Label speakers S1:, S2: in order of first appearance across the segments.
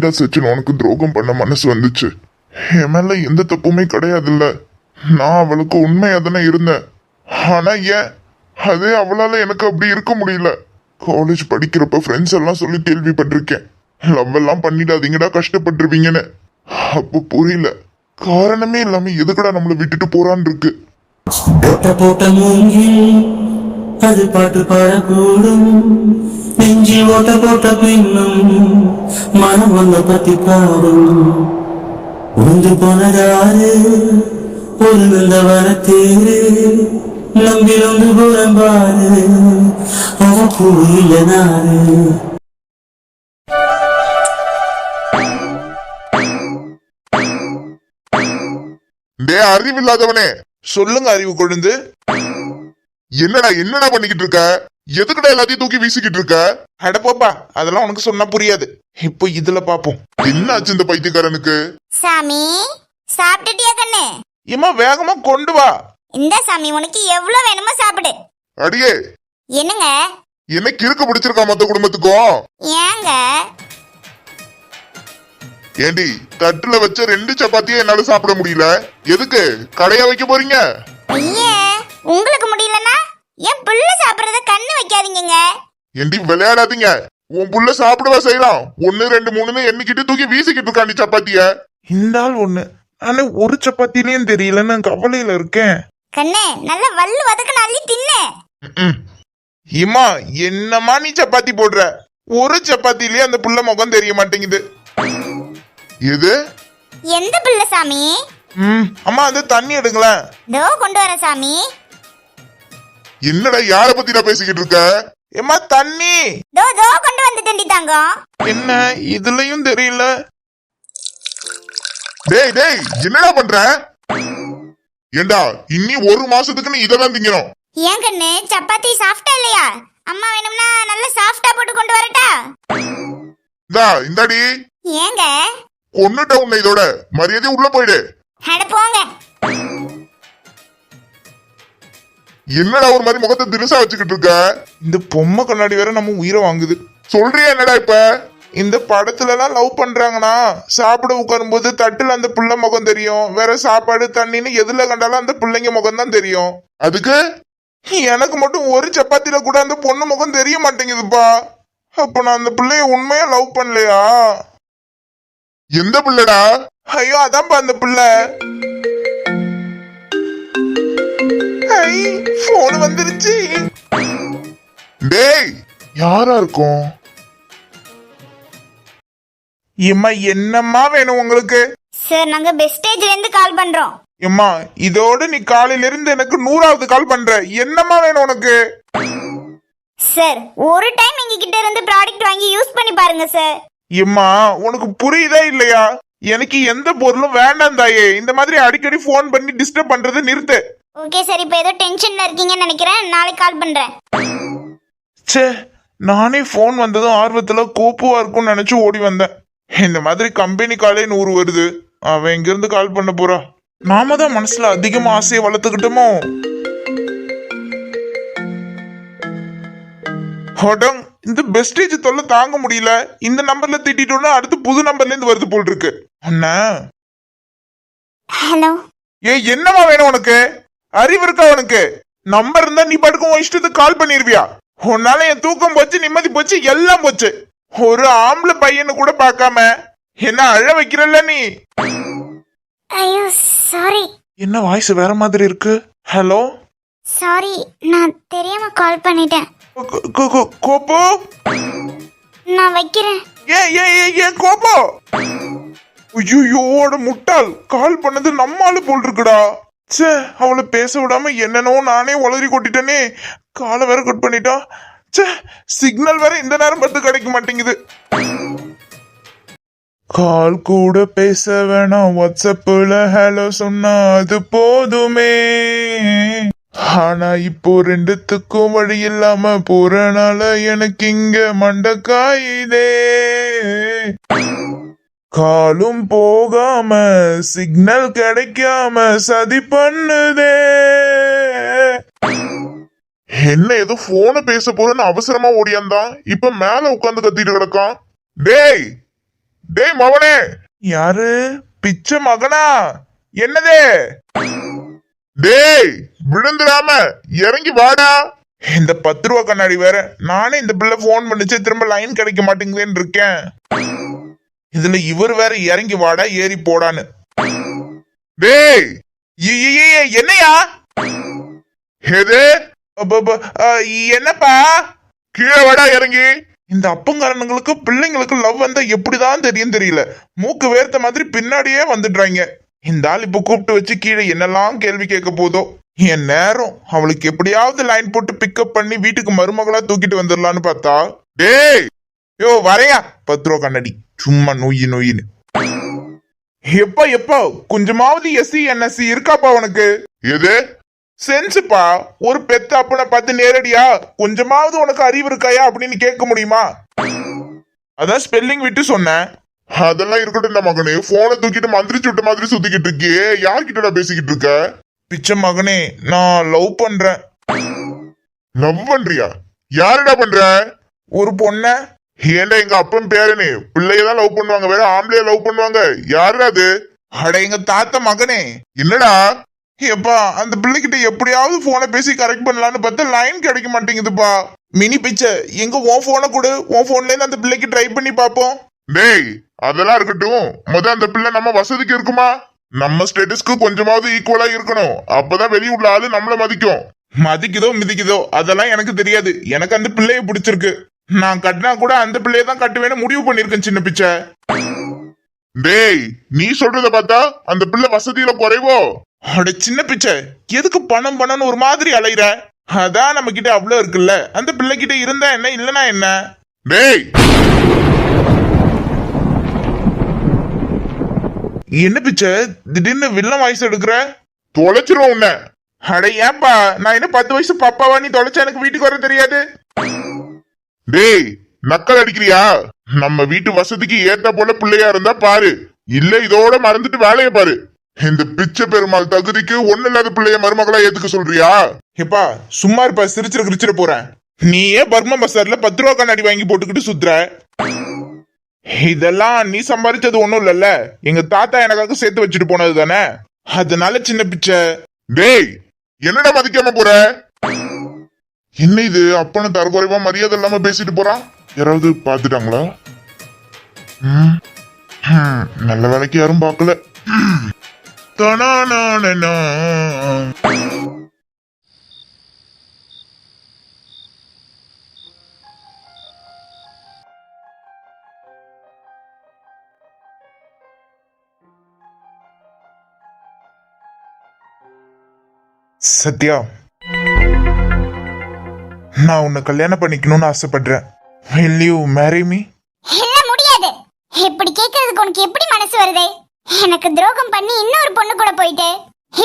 S1: அவளுக்கு சச்சின் உனக்கு துரோகம் பண்ண மனசு வந்துச்சு. என் மேல எந்த தப்புமே கிடையாதுல்ல. நான் அவளுக்கு உண்மையா தானே இருந்தேன். ஆனா ஏன்? அதே அவளால எனக்கு அப்படி இருக்க முடியல. காலேஜ் படிக்கிறப்ப ஃப்ரெண்ட்ஸ் எல்லாம் சொல்லி கேள்விப்பட்டிருக்கேன். லவ் எல்லாம் பண்ணிடாதீங்கடா கஷ்டப்பட்டுருவீங்கன்னு. அப்போ புரியல. காரணமே இல்லாம எதுக்குடா நம்மளை விட்டுட்டு போறான்னு இருக்கு
S2: போட்ட மூங்கில் அது பாட்டு பாடக்கூடும். நெஞ்சில் ஓட்ட போட்ட பின்னும் மனம் வந்த பத்தி பாடும் உந்து போனதாரு ஒரு நல்ல வரத்தேரு நம்பி வந்து புறம்பாரு அவ பூயில நாரு
S1: டே அறிவில்லாதவனே.
S3: சொல்லுங்க அறிவு கொழுந்து.
S1: என்னடா என்னடா பண்ணிக்கிட்டு இருக்க? எதுக்குடா எல்லாத்தையும் தூக்கி வீசிக்கிட்டு இருக்க?
S3: அட போப்பா அதெல்லாம் உனக்கு சொன்னா புரியாது. இப்போ இதுல பாப்போம்.
S1: என்னாச்சு இந்த பைத்தியக்காரனுக்கு?
S4: சாமி சாப்பிட்டுட்டியா கண்ணு?
S3: ஏம்மா வேகமா கொண்டு வா.
S4: இந்த சாமி உனக்கு எவ்வளவு வேணுமோ சாப்பிடு.
S1: அடியே.
S4: என்னங்க?
S1: என்ன கிறுக்கு பிடிச்சிருக்கா மொத்த குடும்பத்துக்கும்?
S4: ஏங்க?
S1: ஏண்டி தட்டுல வச்ச ரெண்டு சப்பாத்தியும் என்னால சாப்பிட முடியல? எதுக்கு? கடையா வைக்க போறீங்க?
S4: ஐயே உங்களுக்கு முடியலன்னா என் புள்ள சாப்பிடுறத கண்ணு வைக்காதீங்கங்க.
S1: ஏண்டி விளையாடாதீங்க. உன் புள்ள சாப்பிடவா செய்யலாம். ஒன்னு ரெண்டு மூணுன்னு எண்ணிக்கிட்டு தூக்கி வீசிக்கிட்டு இருக்காண்டி சப்பாத்திய.
S3: இந்த ஆள் ஒண்ணு. ஆனா ஒரு சப்பாத்திலையும் தெரியலன்னு கவலையில இருக்கேன்.
S4: கண்ணு நல்ல வல்லு வதக்கு அள்ளி தின்னு.
S3: இம்மா என்னம்மா நீ சப்பாத்தி போடுற? ஒரு சப்பாத்திலயே அந்த புள்ள முகம் தெரிய மாட்டேங்குது.
S1: எது?
S4: எந்த புள்ள சாமி?
S3: ம் அம்மா அந்த தண்ணி எடுங்களேன்.
S4: தோ கொண்டு வர சாமி.
S1: என்னடா யார பத்தி நான் பேசிக்கிட்டு இருக்க?
S3: ஏம்மா தண்ணி?
S4: தோ தோ கொண்டு வந்து தண்டி தங்கம்
S3: என்ன? இதுலயும் தெரியல.
S1: டேய் டேய் என்னடா பண்ற? ஏண்டா இன்னி ஒரு மாசத்துக்கு நீ இதெல்லாம் திங்கணும்.
S4: ஏன் கண்ணு? சப்பாத்தி சாஃப்டா இல்லையா? அம்மா வேணும்னா நல்ல சாஃப்டா போட்டு கொண்டு வரட்டா?
S1: இந்தா இந்தாடி.
S4: ஏங்க?
S1: கொன்னுட்ட உன்னை இதோட. மரியாதை உள்ள போயிடு.
S4: அட போங்க.
S1: என்னடா ஒரு மாதிரி முகத்தை தினுசா வச்சுக்கிட்டு இருக்க?
S3: இந்த பொம்மை கண்ணாடி வேற நம்ம உயிரை வாங்குது.
S1: சொல்றியா என்னடா இப்ப?
S3: இந்த படத்துல எல்லாம் லவ் பண்றாங்கன்னா சாப்பிட உட்காரும்போது தட்டுல அந்த புள்ள முகம் தெரியும். வேற சாப்பாடு தண்ணின்னு எதுல கண்டாலும் அந்த பிள்ளைங்க முகம் தான் தெரியும்.
S1: அதுக்கு?
S3: எனக்கு மட்டும் ஒரு சப்பாத்தில கூட அந்த பொண்ணு முகம் தெரிய மாட்டேங்குதுப்பா. அப்ப நான் அந்த பிள்ளைய உண்மையா லவ் பண்ணலையா?
S1: எந்த பிள்ளடா?
S3: ஐயோ அதான்ப்பா அந்த பிள்ளை. ஐ போன் வந்துருச்சு.
S1: டேய் யாரா இருக்கும்?
S3: எம்மா என்னம்மா வேணும் உங்களுக்கு?
S4: சார் நாங்க பெஸ்டேஜ்ல இருந்து கால் பண்றோம்.
S3: எம்மா இதோட நீ காலையில இருந்து எனக்கு நூறாவது கால் பண்ற. என்னம்மா வேணும் உனக்கு?
S4: சார் ஒரு டைம் எங்க கிட்ட இருந்து ப்ராடக்ட் வாங்கி யூஸ் பண்ணி பாருங்க சார்
S3: எம்மா உனக்கு புரியுதா இல்லையா? எனக்கு எந்த பொருளும் வேண்டாம் தாயே இந்த மாதிரி அடிக்கடி ஃபோன் பண்ணி டிஸ்டர்ப் பண்றது நிறுத்து.
S4: ஓகே சார் இப்போ ஏதோ டென்ஷன்ல இருக்கீங்கன்னு நினைக்கிறேன். நாளைக்கு கால் பண்றேன்.
S3: ச்சே நானே ஃபோன் வந்ததும் ஆர்வத்துல கோப்புவா இருக்கும்னு நினைச்சு ஓடி வந்தேன். இந்த மாதிரி கம்பெனி காலே நூறு வருது. அவன் இங்கிருந்து கால் பண்ண போறா? நாம தான் மனசுல அதிகமா ஆசையை வளர்த்துக்கிட்டோமோ? ஹொடங் இந்த பெஸ்டேஜ் தொல்லை தாங்க முடியல. இந்த நம்பர்ல திட்டிட்டோன்னா அடுத்து புது நம்பர்ல இருந்து வருது போல் இருக்கு. அண்ணா.
S4: ஹலோ
S3: ஏ என்னவா வேணும் உனக்கு? அறிவு இருக்கா உனக்கு? நம்பர் இருந்தா நீ பாட்டுக்கும் உன் இஷ்டத்துக்கு கால் பண்ணிருவியா? உன்னால என் தூக்கம் போச்சு நிம்மதி போச்சு எல்லாம் போச்சு. ஒரு ஆம்பளை பையனை கூட பார்க்காம என்ன அழ வைக்கிறல்ல நீ?
S4: ஐயோ சாரி
S3: என்ன வாய்ஸ் வேற மாதிரி இருக்கு? ஹலோ
S4: சாரி நான் தெரியாம கால் பண்ணிட்டேன்.
S3: கோப்போ
S4: நான் வைக்கிறேன்.
S3: ஏ ஏ ஏ ஏ கோப்போ ஐயோட முட்டாள். கால் பண்ணது நம்ம ஆளு போல் இருக்குடா. ச்சே அவளை பேச விடாம என்னனோ நானே உளறி கொட்டிட்டேனே. காலை வேற கட் பண்ணிட்டா. ச்சே சிக்னல் வேற இந்த நேரம் பார்த்து கிடைக்க மாட்டேங்குது. கால் கூட பேச வேணாம். வாட்ஸ்அப்ல ஹலோ சொன்னா அது போதுமே. ஆனா இப்போ ரெண்டுத்துக்கும் வழி இல்லாம போறனால எனக்கு இங்க மண்டை காயுதே காலும் போகாம சிக்னல் கிடைக்காம சதி பண்ணுதே.
S1: என்ன ஏதோ போன பேச போறேன்னு அவசரமா ஓடியாந்தான் இப்ப மேல உட்காந்து கத்திட்டு கிடக்கான். டேய்! டேய் மவனே!
S3: யாரு? பிச்சை மகனா? என்னதே?
S1: டேய் விழுந்துடாம இறங்கி வாடா.
S3: இந்த பத்து ரூபா கண்ணாடி வேற. நானே இந்த பிள்ளை ஃபோன் பண்ணிச்சு திரும்ப லைன் கிடைக்க மாட்டேங்குதுன்னு இருக்கேன். இதுல இவர் வேற இறங்கி வாடா ஏறி போடான்னு.
S1: டேய்!
S3: என்னையா?
S1: எது?
S3: என்னப்பா?
S1: கீழே வாடா இறங்கி.
S3: இந்த அப்பங்காரனுங்களுக்கு பிள்ளைங்களுக்கு லவ் வந்தா எப்படிதான் தெரியும் தெரியல. மூக்கு வேர்த்த மாதிரி பின்னாடியே வந்துடுறாங்க. இந்த ஆள் இப்ப கூப்பிட்டு வச்சு கீழே என்னெல்லாம் கேள்வி கேட்க போதோ? என் நேரம். அவளுக்கு எப்படியாவது லைன் போட்டு பிக்கப் பண்ணி வீட்டுக்கு மருமகளா தூக்கிட்டு வந்துடலான்னு பார்த்தா?
S1: டேய்!
S3: யோ வரையா? பத்து ரூபா கண்ணாடி. சும்மா நொய்யு நொய்யின்னு எப்பா எப்பா கொஞ்சமாவது எஸ்சி என்எஸ்சி இருக்காப்பா உனக்கு?
S1: எது?
S3: சென்ஸுப்பா ஒரு பெத்த அப்பனை பார்த்து நேரடியா கொஞ்சமாவது உனக்கு அறிவு இருக்காயா அப்படின்னு கேட்க முடியுமா? அதான் ஸ்பெல்லிங் விட்டு சொன்னேன்.
S1: அதெல்லாம் இருக்கட்டும் மகனே. போனை தூக்கிட்டு மந்திரிச்சு விட்ட மாதிரி சுத்திக்கிட்டு இருக்கியே. யார்கிட்டடா பேசிக்கிட்டு இருக்க?
S3: பிச்சை மகனே நான் லவ் பண்றேன்.
S1: லவ் பண்றியா? யாருடா பண்ற?
S3: ஒரு பொண்ண.
S1: ஏன்டா எங்க அப்பன் பேரனே பிள்ளைய தான் லவ் பண்ணுவாங்க வேற ஆம்பளைய லவ் பண்ணுவாங்க. யாரு அது?
S3: அட எங்க தாத்தா மகனே.
S1: என்னடா?
S3: எப்பா அந்த பிள்ளைகிட்ட எப்படியாவது போனை பேசி கரெக்ட் பண்ணலான்னு பார்த்தா லைன் கிடைக்க மாட்டேங்குதுப்பா. மினி பிச்சை. எங்க உன் போனை கொடு. உன் போன்ல இருந்து அந்த பிள்ளைக்கு ட்ரை பண்ணி பார்ப்போம்.
S1: டேய் அதெல்லாம் இருக்கட்டும். முத அந்த பிள்ளை நம்ம வசதிக்கு இருக்குமா? நம்ம ஸ்டேட்டஸ்க்கு கொஞ்சமாவது ஈக்குவலா இருக்கணும். அப்பதான் வெளியுள்ள ஆளு நம்மள மதிக்கும்.
S3: மதிக்குதோ மிதிக்குதோ அதெல்லாம் எனக்கு தெரியாது. எனக்கு அந்த பிள்ளைய பிடிச்சிருக்கு. நான் கட்டினா கூட அந்த பிள்ளைய தான் கட்டுவேன்னு முடிவு பண்ணிருக்கேன் சின்ன பிச்சை.
S1: டேய் நீ சொல்றத பார்த்தா அந்த பிள்ளை வசதியில குறைவோ?
S3: அட சின்ன பிச்சை. எதுக்கு பணம் பணம்னு ஒரு மாதிரி அலையிற? அதான் நம்ம கிட்ட அவ்வளவு இருக்குல்ல. அந்த பிள்ளை கிட்ட இருந்தா என்ன இல்லனா என்ன?
S1: டேய்!
S3: என்ன பிச்சை? திடீர்னு வில்லன் வாய்ஸ் எடுக்கிற?
S1: தொலைச்சிரும் உன்னை.
S3: அட ஏன்பா? நான் என்ன பத்து வயசு பாப்பாவா? நீ தொலைச்சா எனக்கு வீட்டுக்கு வர தெரியாது.
S1: டேய் நக்கல் அடிக்கிறியா? நம்ம வீட்டு வசதிக்கு ஏத்த போல பிள்ளையா இருந்தா பாரு. இல்ல இதோட மறந்துட்டு வேலைய பாரு. இந்த பிச்சை பெருமாள் தகுதிக்கு ஒண்ணு இல்லாத பிள்ளைய மருமகளா ஏத்துக்க சொல்றியா?
S3: எப்பா சும்மா இருப்பா சிரிச்சிட கிரிச்சிட போறேன். ஏன் பர்மா பசார்ல பத்து ரூபா கண்ணாடி வாங்கி போட்டுக்கிட்டு சுத்துற. இதெல்லாம் நீ சம்பாதிச்சது ஒண்ணும் இல்லல்ல. எங்க தாத்தா எனக்காக சேர்த்து வச்சுட்டு போனது தானே அதனால சின்ன பிச்சை.
S1: டேய் என்னடா மதிக்காம போற? என்ன இது? அப்பனை தரக்குறைவா மரியாதை இல்லாம பேசிட்டு போறான் யாராவது பாத்துட்டாங்களா நல்ல வேலைக்கு யாரும் பார்க்கல. தனானானனா.
S3: சத்யா. நான் உன்னை கல்யாணம் பண்ணிக்கணும்னு ஆசைப்படுறேன். Will you marry me.
S4: இல்ல முடியாது? இப்படி கேக்குறதுக்கு உனக்கு எப்படி மனசு வருது? எனக்கு துரோகம் பண்ணி இன்னொரு பொண்ணு கூட போயிட்டு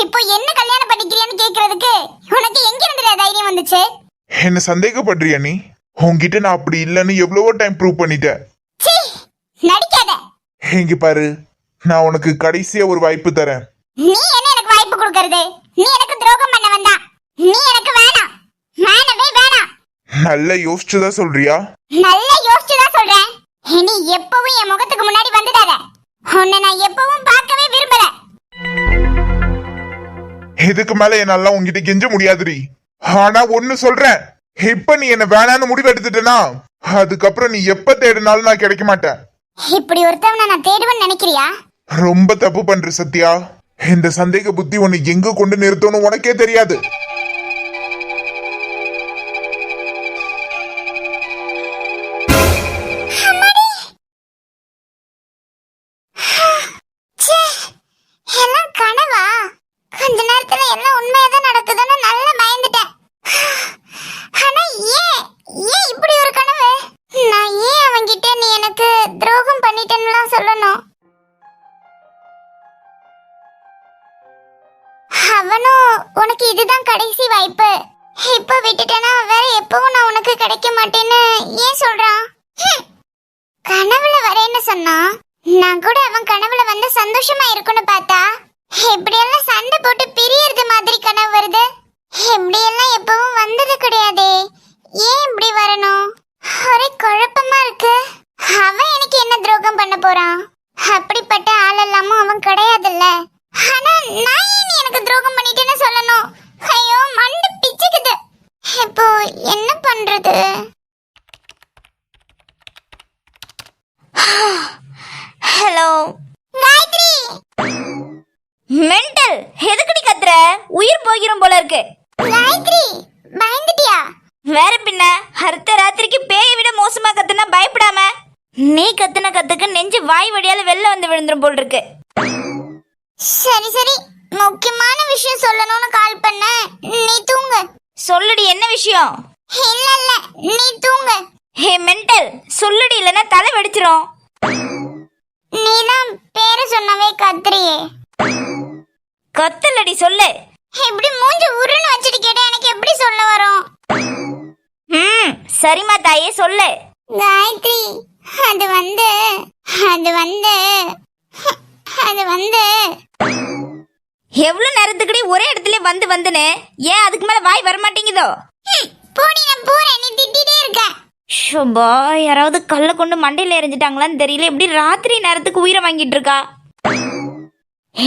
S4: இப்போ என்ன கல்யாணம் பண்ணிக்கிறியான்னு கேக்குறதுக்கு உனக்கு எங்க இருந்துடா தைரியம் வந்துச்சு?
S3: என்ன சந்தேகப்படுறியா நீ? உன்கிட்ட நான் அப்படி இல்லைன்னு எவ்வளவோ டைம் ப்ரூவ் பண்ணிட்டேன்.
S4: சீ நடிக்காத!
S3: இங்க பாரு நான் உனக்கு கடைசியா ஒரு வாய்ப்பு தரேன்.
S4: நீ என்ன எனக்கு வாய்ப்பு கொடுக்கறது? நீ எனக்கு துரோகம் பண்ண வந்தா. நீ எனக்கு வேணாம். வேணவே வேணாம்.
S3: நல்லா யோசிச்சுதான் சொல்றியா?
S4: நல்லா யோசிச்சு தான் சொல்றேன் இனி எப்பவும் என் முகத்துக்கு முன்னாடி வந்துடாத. உன்னை நான் எப்பவும் பார்க்கவே விரும்பல.
S3: இதுக்கு மேல என்னால உன்கிட்ட கெஞ்ச முடியாதுடி. ஆனா ஒண்ணு சொல்றேன். இப்ப நீ என்ன வேணான்னு முடிவு எடுத்துட்டேனா அதுக்கப்புறம் நீ எப்ப தேடினாலும் நான் கிடைக்க மாட்டேன்.
S4: இப்படி ஒருத்தவனை நான் தேடுவேன்னு நினைக்கிறியா?
S3: ரொம்ப தப்பு பண்ற சத்யா. இந்த சந்தேக புத்தி உன்னை எங்க கொண்டு நிறுத்தணும் உனக்கே தெரியாது.
S4: ಹೆಬ್ರಿ விஷயம் இல்ல இல்ல நீ தூங்கு.
S5: ஹே மென்டல் சொல்லுடி இல்லைன்னா தலை வெடிச்சிரும்.
S4: நீதான் பேரு சொன்னவே கத்திரியே.
S5: கத்தலடி சொல்லு.
S4: இப்படி மூஞ்சி உருன்னு வச்சுட்டு கேட்டா எனக்கு எப்படி சொல்ல வரும்?
S5: ம் சரிம்மா தாயே சொல்லு.
S4: காயத்ரி அது வந்து அது வந்து அது வந்து.
S5: எவ்வளவு நேரத்துக்குடி ஒரே இடத்துல வந்து வந்துன்னு? ஏன் அதுக்கு மேல வாய் வர மாட்டேங்குதோ ஷோபா யாராவது கல்ல கொண்டு மண்டையில எரிஞ்சிட்டாங்களான்னு தெரியல. எப்படி ராத்திரி நேரத்துக்கு உயிரை வாங்கிட்டு இருக்கா?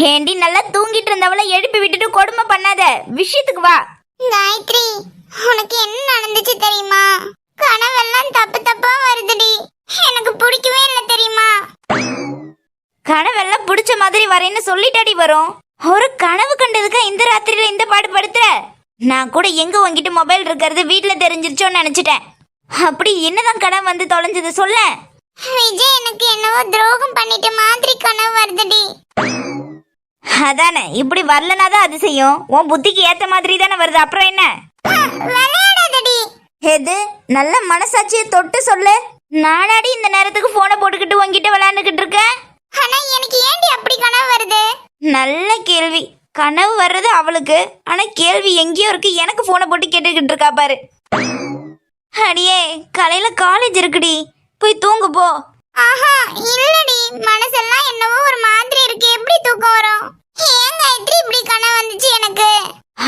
S5: ஏண்டி நல்லா தூங்கிட்டு இருந்தவள எழுப்பி விட்டுட்டு கொடுமை பண்ணாத. விஷயத்துக்கு வா.
S4: காயத்ரி உனக்கு என்ன நடந்துச்சு தெரியுமா? கனவெல்லாம் தப்பு தப்பா வருதுடி. எனக்கு பிடிக்கவே இல்லை தெரியுமா?
S5: கனவெல்லாம் பிடிச்ச மாதிரி வரேன்னு சொல்லிட்டாடி வரும். ஒரு கனவு கண்டதுக்கு இந்த ராத்திரியில இந்த பாடு படுத்துற? நான் கூட எங்க உங்ககிட்ட மொபைல் இருக்கிறது வீட்ல தெரிஞ்சிருச்சோன்னு நினைச்சிட்டேன். அப்படி என்னதான் கனவு வந்து தொலைஞ்சது சொல்ல?
S4: விஜய் எனக்கு என்னவோ துரோகம் பண்ணிட்ட மாதிரி கனவு வருதுடி.
S5: அதானே இப்படி வரலனாதான் அதிசயம் உன் புத்திக்கு ஏத்த மாதிரி தானே வருது. அப்புறம் என்ன?
S4: விளையாடாதடி.
S5: எது? நல்ல மனசாட்சியை தொட்டு சொல்லு. நானாடி இந்த நேரத்துக்கு போனை போட்டுக்கிட்டு உன்கிட்ட விளையாண்டுக்கிட்டு இருக்கேன்?
S4: ஆனா எனக்கு ஏன்டி அப்படி கனவு வருது?
S5: நல்ல கேள்வி. கனவு வர்றது அவளுக்கு. ஆனா கேள்வி எங்கேயோ இருக்கு. எனக்கு போனை போட்டு கேட்டுக்கிட்டு இருக்கா பாரு. அடியே காலையில காலேஜ் இருக்குடி. போய் தூங்கு போ.
S4: ஆஹா இல்லடி. மனசெல்லாம் என்னவோ ஒரு மாதிரி இருக்கு. எப்படி தூக்கம் வரும்? ஏன் காயத்ரி இப்படி கனவு வந்துச்சு எனக்கு?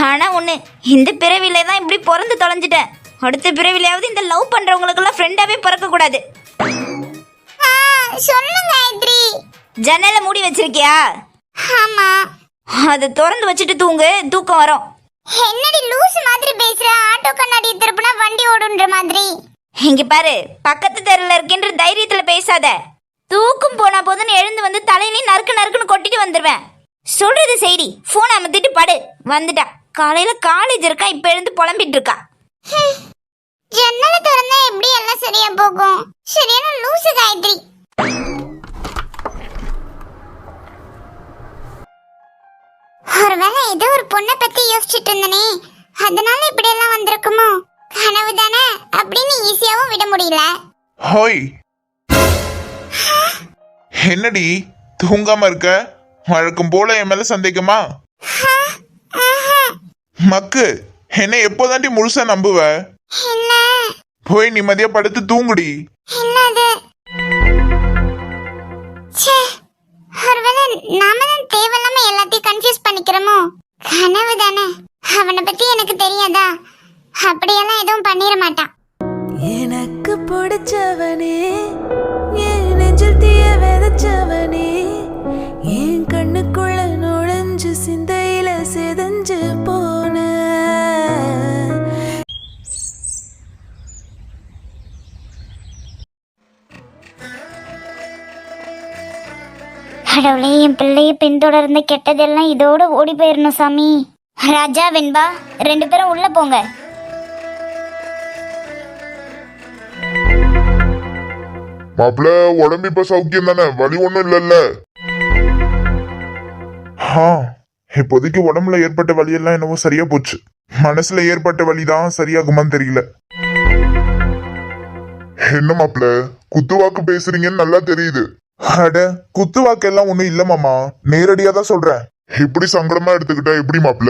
S5: ஆனா ஒண்ணு இந்த பிறவில தான் இப்படி பிறந்து தொலைஞ்சிட்டேன். அடுத்த பிறவிலையாவது இந்த லவ் பண்றவங்களுக்கெல்லாம் ஃப்ரெண்டாவே பிறக்க கூடாது
S4: ஆ, சொல்லு காயத்ரி
S5: ஜன்னலை மூடி வச்சிருக்கியா?
S4: ஆமா.
S5: அதை திறந்து வச்சுட்டு தூங்கு. தூக்கம் வரும்.
S4: என்னடி லூசு மாதிரி பேசுற? ஆட்டோ கண்ணாடி திருப்புனா வண்டி ஓடுன்ற மாதிரி.
S5: இங்க பாரு பக்கத்து தெருல இருக்கின்ற தைரியத்துல பேசாத. தூக்கம் போனா போதுன்னு எழுந்து வந்து தலையிலையும் நறுக்கு நறுக்குன்னு கொட்டிட்டு வந்துருவேன். சொல்றது செய்டி. போன் அமர்த்திட்டு படு. வந்துட்டா. காலையில காலேஜ் இருக்கா இப்ப எழுந்து புலம்பிட்டு இருக்கா.
S4: ஜன்னலை திறந்தா எப்படி எல்லாம் சரியா போகும்? சரியான லூசு காயத்ரி. ஒருவேளை ஏதோ ஒரு பொண்ணை பத்தி யோசிச்சுட்டு இருந்தனே. அதனால இப்படி எல்லாம் வந்திருக்குமோ? கனவு தானே? அப்படின்னு ஈஸியாவும் விட முடியல.
S3: ஹோய். என்னடி தூங்காம இருக்க? வழக்கம் போல என் மேல சந்தேகமா? மக்கு என்ன எப்போதாண்டி முழுசா நம்புவ? போய் நிம்மதியா படுத்து தூங்குடி.
S4: ஒருவேளை நாம தான் தேவையில்லாம எல்லாத்தையும் கன்ஃபியூஸ் பண்ணிக்கிறோமோ? கனவு தானே. அவனை பத்தி எனக்கு தெரியாதா? அப்படியெல்லாம் எதுவும் பண்ணிட மாட்டான்.
S6: எனக்கு பிடிச்சவனே என் நெஞ்சில் தீய விதைச்சவனே.
S4: கடவுளே என் பிள்ளைய பின்தொடர்ந்து கெட்டதெல்லாம் இதோட ஓடி போயிடணும் சாமி. ராஜா வெண்பா ரெண்டு பேரும் உள்ள போங்க.
S1: மாப்பிள்ள உடம்பு இப்ப சௌக்கியம் தானே? வலி ஒண்ணும் இல்லல்ல.
S3: ஆ இப்போதைக்கு உடம்புல ஏற்பட்ட வலியெல்லாம் என்னவோ சரியா போச்சு. மனசுல ஏற்பட்ட வலிதான் சரியாகுமான்னு தெரியல.
S1: என்ன மாப்பிள்ள குத்துவாக்கு பேசுறீங்கன்னு நல்லா தெரியுது.
S3: அட குத்து வாக்கெல்லாம் ஒண்ணும் இல்ல மாமா. நேரடியா தான் சொல்றேன்.
S1: இப்படி சங்கடமா எடுத்துக்கிட்டா எப்படி மாப்ள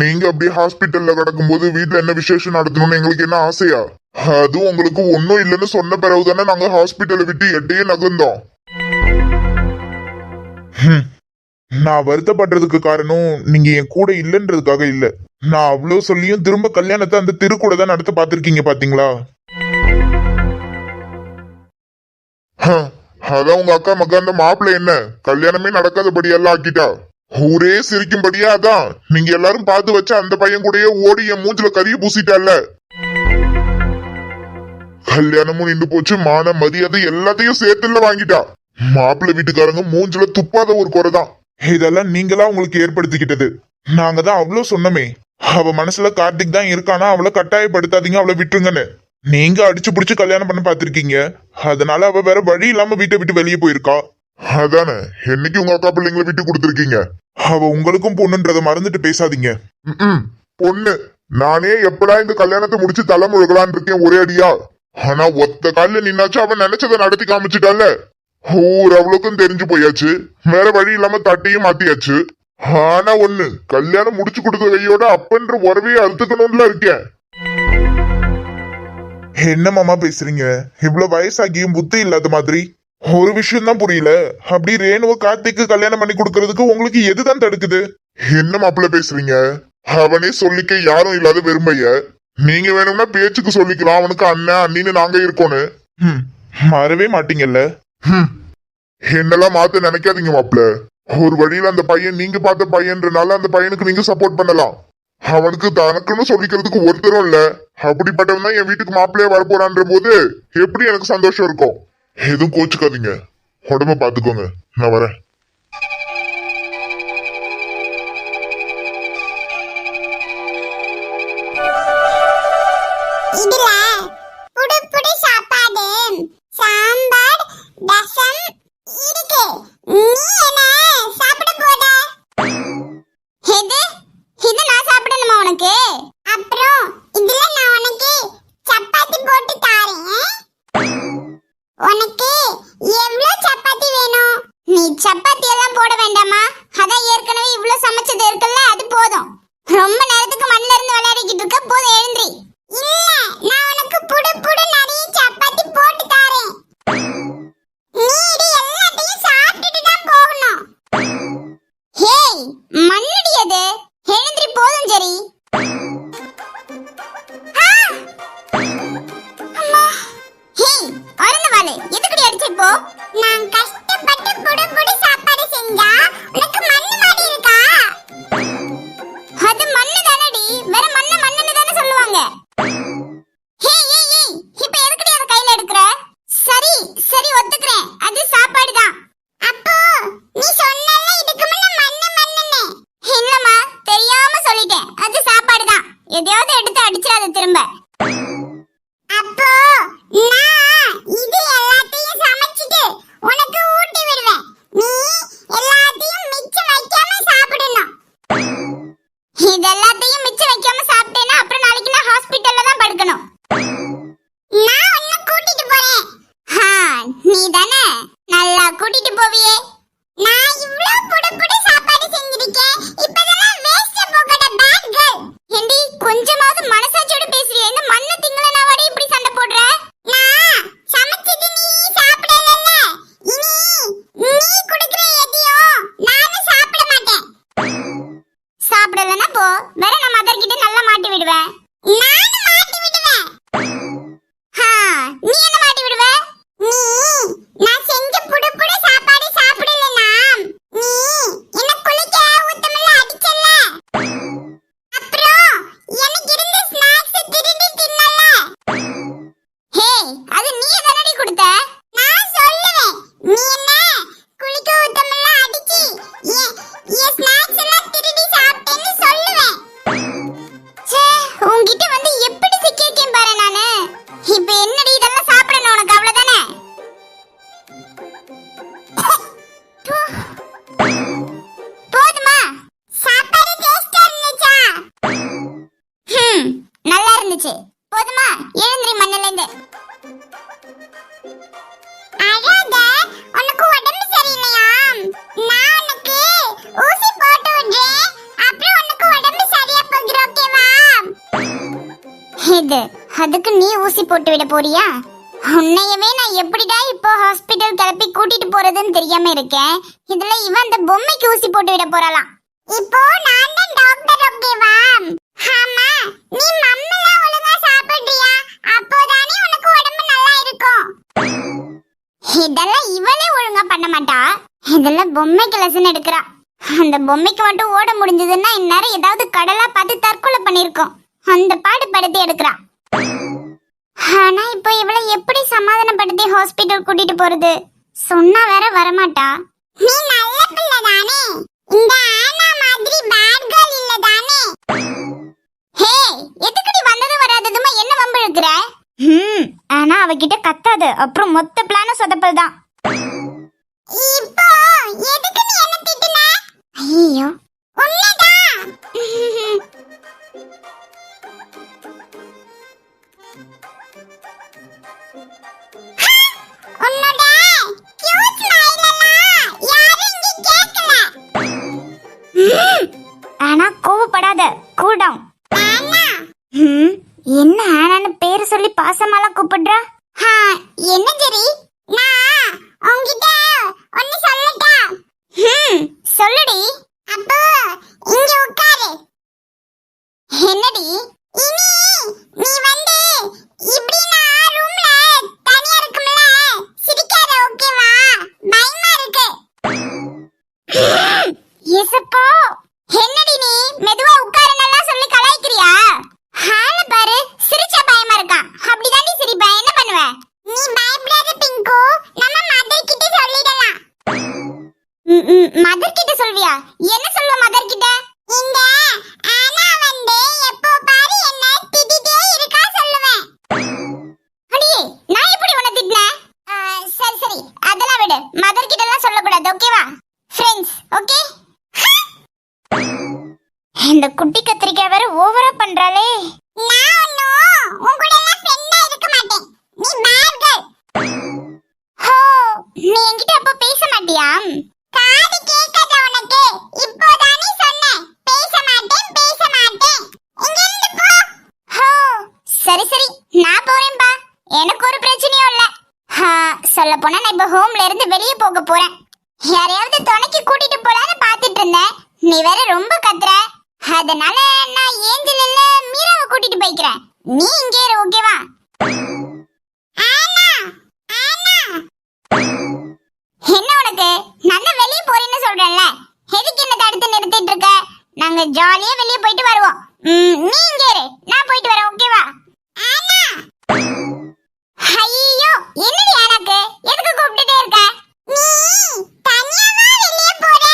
S1: நீங்க அப்படியே ஹாஸ்பிட்டல்ல கிடக்கும்போது வீட்டுல என்ன விசேஷம் நடத்தணும்னு எங்களுக்கு என்ன ஆசையா? அதுவும் உங்களுக்கு ஒன்னும் இல்லைன்னு சொன்ன பிறகு தானே நாங்க ஹாஸ்பிட்டலை விட்டு எட்டையே நகர்ந்தோம்.
S3: நான் வருத்தப்படுறதுக்கு காரணம் நீங்க என் கூட இல்லைன்றதுக்காக இல்ல. நான் அவ்வளவு சொல்லியும் திரும்ப கல்யாணத்தை அந்த திருக்கூட தான் நடத்த பாத்திருக்கீங்க பாத்தீங்களா?
S1: அதான் உங்க அக்கா மகா அந்த மாப்பிள்ள என்ன? கல்யாணமே நடக்காதபடி எல்லாம் ஆக்கிட்டா? ஊரே சிரிக்கும்படியா அதான்? நீங்க எல்லாரும் பார்த்து வச்ச அந்த பையன் கூடயே ஓடி என் மூஞ்சில கறிய பூசிட்டால கல்யாணமும் நின்று போச்சு மான மரியாதை எல்லாத்தையும் சேர்த்துல வாங்கிட்டா. மாப்பிள்ளை வீட்டுக்காரங்க மூஞ்சில துப்பாத ஒரு குறைதான்
S3: இதெல்லாம் நீங்களா உங்களுக்கு ஏற்படுத்திக்கிட்டது. நாங்க தான் அவ்வளவு சொன்னமே.
S1: அவ மனசுல கார்த்திக் தான் இருக்கானா? அவளை கட்டாயப்படுத்தாதீங்க அவளை விட்டுருங்கன்னு. நீங்க அடிச்சு புடிச்சு கல்யாணம் பண்ண பாத்திருக்கீங்க அதனால அவ வேற வழி இல்லாம வீட்டை விட்டு வெளியே போயிருக்கா. அதானே என்னைக்கு உங்க அக்கா பிள்ளைங்களை விட்டு கொடுத்துருக்கீங்க? அவ உங்களுக்கும் பொண்ணுன்றத மறந்துட்டு பேசாதீங்க. பொண்ணு நானே எப்படா இந்த கல்யாணத்தை முடிச்சு தலை முழுகலான் இருக்கேன் ஒரே அடியா? ஆனா ஒத்த கால்ல நின்னாச்சு அவன் நினைச்சதை நடத்தி காமிச்சிட்டால ஊர் அவ்வளோக்கும் தெரிஞ்சு போயாச்சு. வேற வழி இல்லாம தட்டையும் மாத்தியாச்சு. ஆனா ஒண்ணு கல்யாணம் முடிச்சு கொடுக்க கையோட அப்பன்ற உறவையே அறுத்துக்கணும்ல இருக்கேன். என்ன மாமா பேசுறீங்க? இவ்வளவு வயசாகியும் புத்தி இல்லாத மாதிரி. ஒரு விஷயம் தான் புரியல. அப்படி ரேணுவ கார்த்திக்கு கல்யாணம் பண்ணி கொடுக்கறதுக்கு உங்களுக்கு எதுதான் தடுக்குது? என்ன மாப்பிள்ள பேசுறீங்க? அவனே சொல்லிக்க யாரும் இல்லாத வெறுமைய. நீங்க வேணும்னா பேச்சுக்கு சொல்லிக்கலாம். அவனுக்கு அண்ணன் அண்ணின்னு நாங்க இருக்கோன்னு. ஹம், மாறவே மாட்டீங்கல்ல? என்னெல்லாம் மாத்த நினைக்காதீங்க மாப்பிள்ள. ஒரு வழியில அந்த பையன் நீங்க பார்த்த பையன்றனால அந்த பையனுக்கு நீங்க சப்போர்ட் பண்ணலாம். அவனுக்கு தனக்குன்னு சொல்லிக்கிறதுக்கு ஒருத்தரும் இல்ல. அப்படிப்பட்டவன் தான் என் வீட்டுக்கு மாப்பிள்ளையா வரப்போறான்ற போது எப்படி எனக்கு சந்தோஷம் இருக்கும்? எதுவும் கோச்சுக்காதீங்க. உடம்ப பாத்துக்கோங்க. நான் வரேன்.
S4: சாம்பார் ரசம் இருக்கு. நீ என்ன போதுமா? எழுந்திரி மண்ணுல இருந்து அழாத உனக்கு உடம்பு சரியில்லையாம் நான் உனக்கு ஊசி போட்டு விடுறேன் அப்புறம் உனக்கு உடம்பு சரியா போகிற ஓகேவா? இது அதுக்கு நீ ஊசி போட்டு விட போறியா? உன்னையவே நான் எப்படிடா இப்போ ஹாஸ்பிடல் கிளப்பி கூட்டிட்டு போறதுன்னு தெரியாம இருக்கேன். இதுல இவன் அந்த பொம்மைக்கு ஊசி போட்டு விட போறாளாம். இப்போ நான் தான் டாக்டர் ஓகேவா? ஆமா நீ மம்மெல்லாம் சாப்பிடுறியா அப்போதானே உனக்கு உடம்பு நல்லா இருக்கும். இதெல்லாம் இவளே ஒழுங்கா பண்ண மாட்டா. இதெல்லாம் பொம்மைக்கு லெசன் எடுக்கிறா. அந்த பொம்மைக்கு மட்டும் ஓட முடிஞ்சதுன்னா இந்நேரம் ஏதாவது கடலா பார்த்து தற்கொலை பண்ணிருக்கோம் அந்த பாடு படுத்தி எடுக்கிறா. ஆனா இப்போ இவளை எப்படி சமாதானப்படுத்தி ஹாஸ்பிட்டல் கூட்டிட்டு போறது? சொன்னா வேற வரமாட்டா. நீ நல்ல பிள்ளை தானே. இந்த ஆனா
S5: அவகிட்ட கத்தாத. அப்புறம் மொத்த பிளானும் சொதப்பல் தான்.
S4: இப்போ எதுக்கு நீ என்ன திட்டுன? ஐயோ உண்மைதான் உன்னோட cute smile எல்லாம் யாரும் இங்க கேட்கல.
S5: ஆனா கோவப்படாத. கூல் டவுன் ம் என்ன ஆனான்னு பேரு சொல்லி பாசமாலாம் கூப்பிடுறா?
S4: என்ன ஜெரி? நான் உங்ககிட்ட ஒன்னு சொல்லட்டா?
S5: ம் சொல்லுடி.
S4: அப்போ இங்க உட்காரு. என்னடி? இனி நீ வந்து இப்படி நான் ரூம்ல தனியா இருக்கும்ல சிரிக்காத ஓகேவா பயமா இருக்கு
S5: இசப்போ
S4: என்னடி நீ மெதுவா உட்காருன்னெல்லாம் சொல்லி கலாய்க்கிறியா ஹால பாரு சிரிச்சா பயமா இருக்கான் அப்படிதாண்டி சிரிப்பேன் என்ன பண்ணுவ நீ பயப்படாத பிங்கு நம்ம மதர் கிட்ட சொல்லிடலாம் மதர் கிட்ட சொல்வியா என்ன சொல்லுவ மதர் கிட்ட இந்த ஆனா வந்து எப்போ பாரு என்ன திட்டிட்டே இருக்கா சொல்லுவேன் அடியே நான் எப்படி உன்னை திட்டினேன் ஆ, சரி சரி அதெல்லாம் விடு மதர் கிட்ட எல்லாம் சொல்லக்கூடாது ஓகேவா ஃப்ரெண்ட்ஸ் ஓகே
S5: இந்த குட்டி கத்திரிக்காய் வேற ஓவரா பண்றாளே
S4: நான் ஒன்னும் உன் கூட எல்லாம் ஃப்ரெண்டா இருக்க மாட்டேன் நீ பேட் கேர்ள் ஹோ நீ என்கிட்ட அப்போ பேச மாட்டியா காது கேட்காத உனக்கு இப்போதானே சொன்னேன் பேச மாட்டேன் பேச மாட்டேன் இங்க இருந்து போ
S5: ஹோ சரி சரி நான் போறேன்பா எனக்கு ஒரு பிரச்சனையும் இல்ல சொல்ல போனா நான் இப்ப ஹோம்ல இருந்து வெளியே போக போறேன். யாரையாவது துணைக்கு கூட்டிட்டு போலான்னு பாத்துட்டு இருந்தேன். நீ வேற ரொம்ப கத்துற. அதனால நான் ஏஞ்சல் இல்ல மீராவை கூட்டிட்டு போய்க்கிறேன். நீ இங்கே இரு ஓகேவா என்ன உனக்கு? நான் வெளியே போறேன்னு சொல்றேன்ல. எதுக்கு என்ன தடுத்து நிறுத்திட்டு இருக்க? நாங்க ஜாலியா வெளியே போயிட்டு வருவோம். நீ இங்கே இரு. நான் போயிட்டு வரேன் ஓகேவா
S4: ஆமா.
S5: ஐயோ என்னடி எனக்கு எதுக்கு கூப்பிட்டுட்டே இருக்க?
S4: நீ தனியாவா வெளிய போற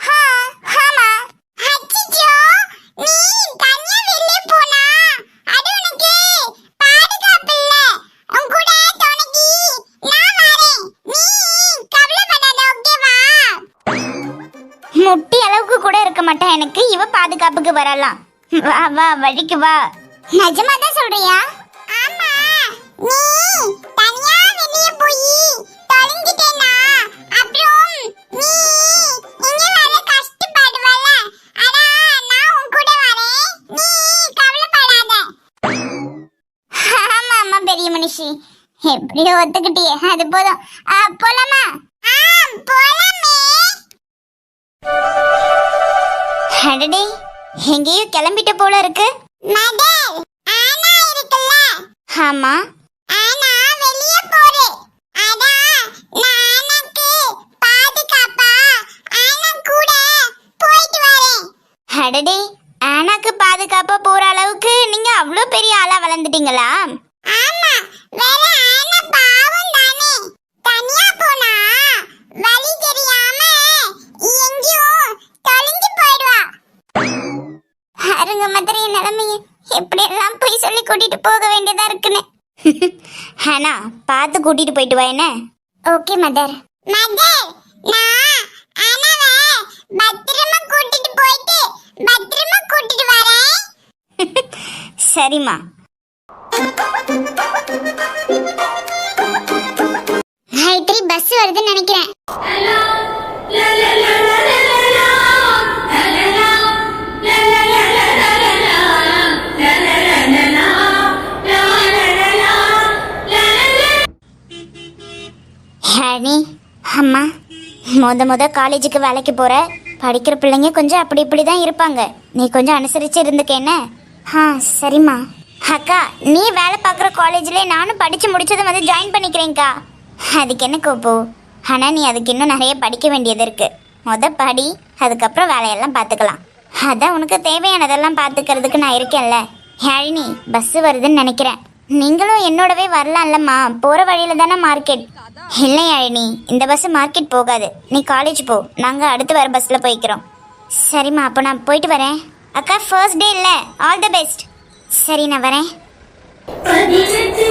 S5: ஹா ஆமா
S4: அச்சச்சோ நீ தனியா வெளிய போனா? அது உனக்கு பாதுகாப்பு இல்ல. உன் கூட துணைக்கு நான் வரேன். நீ கவலைப்படாத ஓகேவா
S5: முட்டி அளவுக்கு கூட இருக்க மாட்டேன். எனக்கு இவ பாதுகாப்புக்கு வரலாம். வா வா வழிக்கு வா.
S4: நிஜமா தான் சொல்றியா?
S5: எப்படியோ ஒத்துக்கிட்டியே. அது போதும். போலாமா? அடடே எங்கேயோ கிளம்பிட்ட போல இருக்கு. ஆமா. அடடே ஆனாக்கு பாதுகாப்பா போற அளவுக்கு நீங்க அவ்வளோ பெரிய ஆளா வளர்ந்துட்டீங்களா
S4: ஆமா வேற ஆனா பாவம் தானே தனியா போனா வழி தெரியாம எங்கேயோ தொலைஞ்சு போயிடுவா
S5: அருங்க மாதிரி நிலைமைய எப்படி எல்லாம் போய் சொல்லி கூட்டிட்டு போக வேண்டியதா இருக்குன்னு? ஆனா பார்த்து கூட்டிட்டு போயிட்டு வா என்ன?
S4: Okay mother. மதர் நான் ஆனாவ பத்திரமா கூட்டிட்டு போயிட்டு பத்திரமா கூட்டிட்டு வரேன்.
S5: சரிம்மா.
S4: காயத்ரி பஸ் வருதுன்னு நினைக்கிறேன்.
S5: முத முத காலேஜுக்கு வேலைக்கு போற. படிக்கிற பிள்ளைங்க கொஞ்சம் அப்படி இப்படி தான் இருப்பாங்க. நீ கொஞ்சம் அனுசரிச்சு இருந்துக்க என்ன? ஆ சரிம்மா. அக்கா நீ வேலை பார்க்குற காலேஜ்லேயே நானும் படித்து முடிச்சதை வந்து ஜாயின் பண்ணிக்கிறேங்க்கா அதுக்கு என்ன கோப்பு ஆனால் நீ அதுக்கு இன்னும் நிறைய படிக்க வேண்டியது இருக்கு. முத படி அதுக்கப்புறம் வேலையெல்லாம் பார்த்துக்கலாம். அதான் உனக்கு தேவையானதெல்லாம் பார்த்துக்கிறதுக்கு நான் இருக்கேன்ல. யாழினி பஸ் வருதுன்னு நினைக்கிறேன். நீங்களும் என்னோடவே வரலாம்லம்மா. போகிற வழியில தானே மார்க்கெட் இல்லை அழினி. இந்த பஸ் மார்க்கெட் போகாது. நீ காலேஜ் போ. நாங்கள் அடுத்து வர பஸ்ஸில் போய்க்கிறோம். சரிம்மா அப்போ நான் போயிட்டு வரேன். அக்கா ஃபர்ஸ்ட் டே இல்லை. ஆல் தி பெஸ்ட்
S4: சரி நான் வரேன்.
S2: பதினெட்டு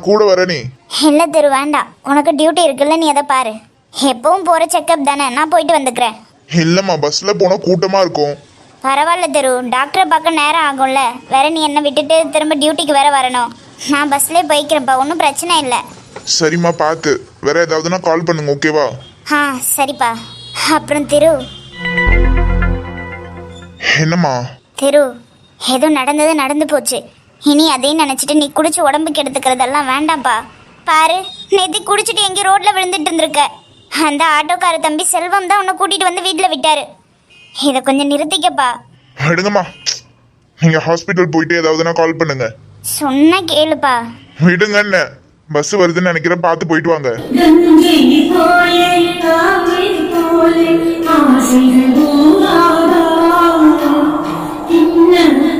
S3: நான் கூட வரேனே
S4: இல்லை திரு வேண்டாம். உனக்கு டியூட்டி இருக்குல்ல நீ அதை பாரு. எப்பவும் போகிற செக்கப் தானே நான் போயிட்டு வந்துக்கிறேன்.
S3: இல்லம்மா பஸ்ல போனா கூட்டமா இருக்கும்.
S4: பரவாயில்ல திரு டாக்டரை பார்க்க நேரம் ஆகும்ல. வேற நீ என்னை விட்டுட்டு திரும்ப டியூட்டிக்கு வேற வரணும். நான் பஸ்லேயே போய்க்கிறேன்ப்பா ஒன்றும் பிரச்சனை இல்லை.
S3: சரிம்மா பார்த்து. வேற ஏதாவதுன்னா கால் பண்ணுங்க ஓகேவா
S4: ஆ சரிப்பா. அப்புறம் திரு.
S3: என்னம்மா?
S4: திரு ஏதோ நடந்தது நடந்து போச்சு. இனி அதையும் நினச்சிட்டு நீ குடிச்சு உடம்புக்கு எடுத்துக்கிறதெல்லாம் வேண்டாம்ப்பா பாரு நேத்தி குடிச்சிட்டு எங்கே ரோட்ல விழுந்துட்டு இருந்திருக்க. அந்த ஆட்டோக்கார தம்பி செல்வம் தான் உன்னை கூட்டிட்டு வந்து வீட்டில் விட்டாரு. இதை கொஞ்சம் நிறுத்திக்கப்பா.
S3: விடுங்கம்மா நீங்க ஹாஸ்பிட்டல் போயிட்டு ஏதாவதுன்னா கால் பண்ணுங்க.
S4: சொன்னா கேளுப்பா.
S3: விடுங்க என்ன பஸ் வருதுன்னு நினைக்கிறேன் பார்த்து போயிட்டு வாங்க.
S2: ஆசைகள்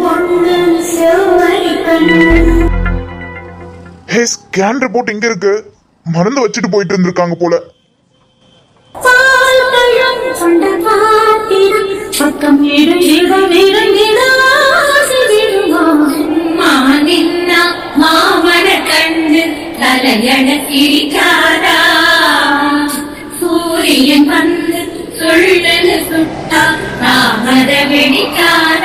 S2: கண்ணு
S3: ஹே ஸ்கேன் ரிப்போர்ட் எங்க இருக்கு. மறந்து வச்சுட்டு போயிட்டு இருந்திருக்காங்க போல.
S2: பக்கம் சூரியன் வந்து சொல்லு சுட்டா ராமத வெடிக்காதா?